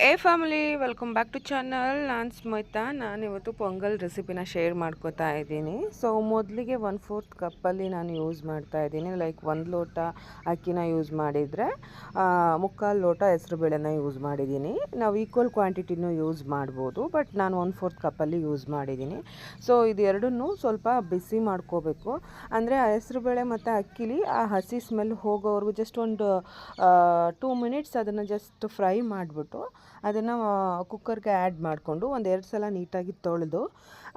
ಏ family welcome back to channel ನಾನು ಸ್ಮಿತಾ. ನಾನು ಇವತ್ತು ಪೊಂಗಲ್ ರೆಸಿಪಿನ ಶೇರ್ ಮಾಡ್ಕೋತಾ ಇದ್ದೀನಿ. ಸೊ ಮೊದಲಿಗೆ ಒನ್ ಫೋರ್ತ್ ಕಪ್ಪಲ್ಲಿ ನಾನು ಯೂಸ್ ಮಾಡ್ತಾ ಇದ್ದೀನಿ. ಲೈಕ್ ಒಂದು ಲೋಟ ಅಕ್ಕಿನ ಯೂಸ್ ಮಾಡಿದರೆ ಮುಕ್ಕಾಲು ಲೋಟ ಹೆಸರು ಬೇಳೆನ ಯೂಸ್ ಮಾಡಿದ್ದೀನಿ. ನಾವು ಈಕ್ವಲ್ ಕ್ವಾಂಟಿಟಿನೂ ಯೂಸ್ ಮಾಡ್ಬೋದು ಬಟ್ ನಾನು ಒನ್ ಫೋರ್ತ್ ಕಪ್ಪಲ್ಲಿ ಯೂಸ್ ಮಾಡಿದ್ದೀನಿ. ಸೊ ಇದೆರಡನ್ನೂ ಸ್ವಲ್ಪ ಬಿಸಿ ಮಾಡ್ಕೋಬೇಕು. ಅಂದರೆ, ಆ ಹೆಸರು ಬೇಳೆ ಮತ್ತು ಅಕ್ಕಿಲಿ ಆ ಹಸಿ ಸ್ಮೆಲ್ ಹೋಗೋವರೆಗೂ ಜಸ್ಟ್ ಒಂದು ಟೂ ಮಿನಿಟ್ಸ್ ಅದನ್ನು ಜಸ್ಟ್ ಫ್ರೈ ಮಾಡಿಬಿಟ್ಟು ಅದನ್ನು ಕುಕ್ಕರ್ಗೆ ಆ್ಯಡ್ ಮಾಡಿಕೊಂಡು ಒಂದೆರಡು ಸಲ ನೀಟಾಗಿ ತೊಳೆದು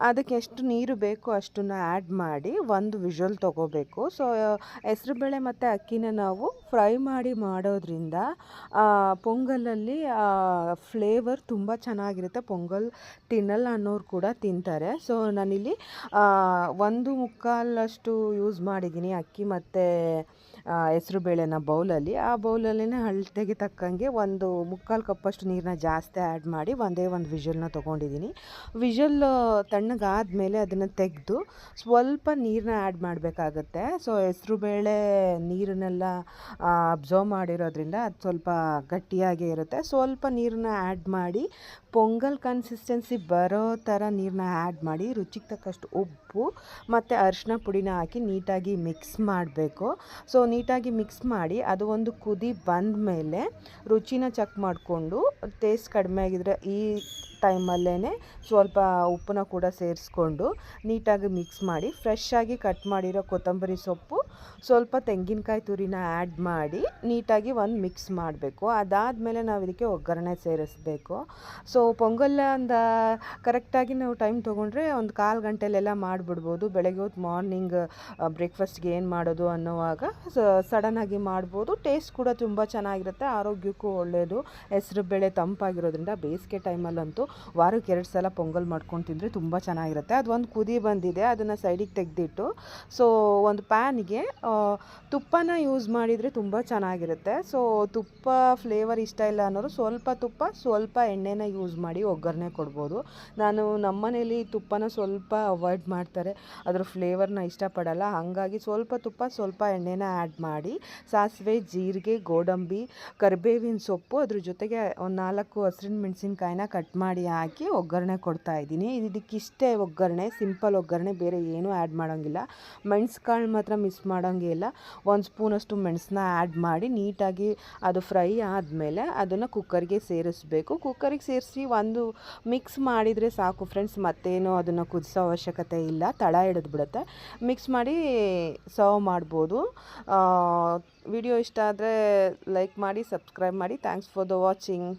ಅದಕ್ಕೆ ಎಷ್ಟು ನೀರು ಬೇಕೋ ಅಷ್ಟನ್ನು ಆ್ಯಡ್ ಮಾಡಿ ಒಂದು ವಿಷಲ್ ತೊಗೋಬೇಕು. ಸೊ ಹೆಸರುಬೇಳೆ ಮತ್ತು ಅಕ್ಕಿನ ನಾವು ಫ್ರೈ ಮಾಡಿ ಮಾಡೋದ್ರಿಂದ ಪೊಂಗಲಲ್ಲಿ ಫ್ಲೇವರ್ ತುಂಬ ಚೆನ್ನಾಗಿರುತ್ತೆ. ಪೊಂಗಲ್ ತಿನ್ನಲ್ಲ ಅನ್ನೋರು ಕೂಡ ತಿಂತಾರೆ. ಸೊ ನಾನಿಲ್ಲಿ ಒಂದು ಮುಕ್ಕಾಲಷ್ಟು ಯೂಸ್ ಮಾಡಿದ್ದೀನಿ ಅಕ್ಕಿ ಮತ್ತು ಹೆಸ್ರು ಬೇಳೆನ ಬೌಲಲ್ಲಿ, ಆ ಬೌಲಲ್ಲಿನೇ ಅಳತೆಗೆ ತಕ್ಕಂಗೆ ಒಂದು ಮುಕ್ಕಾಲು ಕಪ್ಪಷ್ಟು ನೀರನ್ನ ಜಾಸ್ತಿ ಆ್ಯಡ್ ಮಾಡಿ ಒಂದೇ ಒಂದು ವಿಷಲ್ನ ತೊಗೊಂಡಿದ್ದೀನಿ ತಣ್ಣಗಾದ ತಣ್ಣಗಾದಮೇಲೆ ಅದನ್ನು ತೆಗೆದು ಸ್ವಲ್ಪ ನೀರನ್ನ ಆ್ಯಡ್ ಮಾಡಬೇಕಾಗತ್ತೆ. ಸೊ ಹೆಸರು ಬೇಳೆ ನೀರನ್ನೆಲ್ಲ ಅಬ್ಸರ್ವ್ ಮಾಡಿರೋದ್ರಿಂದ ಅದು ಸ್ವಲ್ಪ ಗಟ್ಟಿಯಾಗೇ ಇರುತ್ತೆ. ಸ್ವಲ್ಪ ನೀರನ್ನ ಆ್ಯಡ್ ಮಾಡಿ ಪೊಂಗಲ್ ಕನ್ಸಿಸ್ಟೆನ್ಸಿ ಬರೋ ಥರ ನೀರನ್ನ ಆ್ಯಡ್ ಮಾಡಿ, ರುಚಿಗೆ ತಕ್ಕಷ್ಟು ಉಪ್ಪು ಮತ್ತು ಅರಿಶಿನ ಪುಡಿನ ಹಾಕಿ ನೀಟಾಗಿ ಮಿಕ್ಸ್ ಮಾಡಬೇಕು. ಸೊ ನೀಟಾಗಿ ಮಿಕ್ಸ್ ಮಾಡಿ ಅದು ಒಂದು ಕುದಿ ಬಂದ ಮೇಲೆ ರುಚಿನ ಚೆಕ್ ಮಾಡಿಕೊಂಡು ಟೇಸ್ಟ್ ಕಡಿಮೆ ಆಗಿದ್ರೆ ಈ ಟೈಮಲ್ಲೇ ಸ್ವಲ್ಪ ಉಪ್ಪನ್ನ ಕೂಡ ಸೇರಿಸ್ಕೊಂಡು ನೀಟಾಗಿ ಮಿಕ್ಸ್ ಮಾಡಿ ಫ್ರೆಶ್ ಆಗಿ ಕಟ್ ಮಾಡಿರೋ ಕೊತ್ತಂಬರಿ ಸೊಪ್ಪು, ಸ್ವಲ್ಪ ತೆಂಗಿನಕಾಯಿ ತುರಿನ ಆ್ಯಡ್ ಮಾಡಿ ನೀಟಾಗಿ ಒಂದು ಮಿಕ್ಸ್ ಮಾಡಬೇಕು. ಅದಾದಮೇಲೆ ನಾವು ಇದಕ್ಕೆ ಒಗ್ಗರಣೆ ಸೇರಿಸ್ಬೇಕು. ಸೊ ಪೊಂಗಲ್ ಒಂದು ಕರೆಕ್ಟಾಗಿ ನಾವು ಟೈಮ್ ತೊಗೊಂಡ್ರೆ ಒಂದು ಕಾಲು ಗಂಟೆಲೆಲ್ಲ ಮಾಡಿಬಿಡ್ಬೋದು. ಬೆಳಗ್ಗೆ ಹೊತ್ತು ಮಾರ್ನಿಂಗ್ ಬ್ರೇಕ್ಫಾಸ್ಟ್ಗೆ ಏನು ಮಾಡೋದು ಅನ್ನೋವಾಗ ಸಡನ್ನಾಗಿ ಮಾಡ್ಬೋದು. ಟೇಸ್ಟ್ ಕೂಡ ತುಂಬ ಚೆನ್ನಾಗಿರುತ್ತೆ. ಆರೋಗ್ಯಕ್ಕೂ ಒಳ್ಳೆಯದು ಹೆಸರು, ಬೇಳೆ ತಂಪಾಗಿರೋದ್ರಿಂದ ಬೇಸಿಗೆ ಟೈಮಲ್ಲಂತೂ ವಾರಕ್ಕೆ ಎರಡು ಸಲ ಪೊಂಗಲ್ ಮಾಡ್ಕೊಂಡು ತಿಂದರೆ ತುಂಬ ಚೆನ್ನಾಗಿರುತ್ತೆ. ಅದು ಒಂದು ಕುದಿ ಬಂದಿದೆ, ಅದನ್ನು ಸೈಡಿಗೆ ತೆಗೆದಿಟ್ಟು. ಸೊ ಒಂದು ಪ್ಯಾನ್ಗೆ ತುಪ್ಪನ ಯೂಸ್ ಮಾಡಿದರೆ ತುಂಬ ಚೆನ್ನಾಗಿರುತ್ತೆ. ಸೊ ತುಪ್ಪ ಫ್ಲೇವರ್ ಇಷ್ಟ ಇಲ್ಲ ಅನ್ನೋರು ಸ್ವಲ್ಪ ತುಪ್ಪ, ಸ್ವಲ್ಪ ಎಣ್ಣೆನ ಯೂಸ್ ಮಾಡಿ ಒಗ್ಗರಣೆ ಕೊಡ್ಬೋದು. ನಾನು ನಮ್ಮನೇಲಿ ತುಪ್ಪನ ಸ್ವಲ್ಪ ಅವಾಯ್ಡ್ ಮಾಡ್ತಾರೆ. ಅದರ ಫ್ಲೇವರ್ನ ಇಷ್ಟಪಡಲ್ಲ. ಹಾಗಾಗಿ ಸ್ವಲ್ಪ ತುಪ್ಪ, ಸ್ವಲ್ಪ ಎಣ್ಣೆನ ಆ್ಯಡ್ ಮಾಡಿ, ಸಾಸಿವೆ, ಜೀರಿಗೆ, ಗೋಡಂಬಿ, ಕರಿಬೇವಿನ ಸೊಪ್ಪು, ಅದ್ರ ಜೊತೆಗೆ ಒಂದು ನಾಲ್ಕು ಹಸಿರಿನ ಮೆಣಸಿನ್ಕಾಯಿನ ಕಟ್ ಮಾಡಿ ಹಾಕಿ ಒಗ್ಗರಣೆ ಕೊಡ್ತಾ ಇದ್ದೀನಿ. ಇದಕ್ಕಿಷ್ಟೇ ಒಗ್ಗರಣೆ, ಸಿಂಪಲ್ ಒಗ್ಗರಣೆ, ಬೇರೆ ಏನೂ ಆ್ಯಡ್ ಮಾಡೋಂಗಿಲ್ಲ. ಮೆಣಸ್ಕಾಳು ಮಾತ್ರ ಮಿಸ್ ಮಾಡೋಂಗಿಲ್ಲ ಒಂದು ಸ್ಪೂನಷ್ಟು ಮೆಣಸನ್ನ ಆ್ಯಡ್ ಮಾಡಿ ನೀಟಾಗಿ ಅದು ಫ್ರೈ ಆದಮೇಲೆ ಅದನ್ನು ಕುಕ್ಕರ್ಗೆ ಸೇರಿಸ್ಬೇಕು. ಕುಕ್ಕರಿಗೆ ಸೇರಿಸಿ ಒಂದು ಮಿಕ್ಸ್ ಮಾಡಿದರೆ ಸಾಕು ಫ್ರೆಂಡ್ಸ್, ಮತ್ತೇನು ಅದನ್ನು ಕುದಿಸೋ ಅವಶ್ಯಕತೆ ಇಲ್ಲ. ತಳ ಹಿಡಿದ್ಬಿಡುತ್ತೆ. ಮಿಕ್ಸ್ ಮಾಡಿ ಸರ್ವ್ ಮಾಡ್ಬೋದು. ವಿಡಿಯೋ ಇಷ್ಟ ಆದರೆ ಲೈಕ್ ಮಾಡಿ, ಸಬ್ಸ್ಕ್ರೈಬ್ ಮಾಡಿ. Thanks for the watching.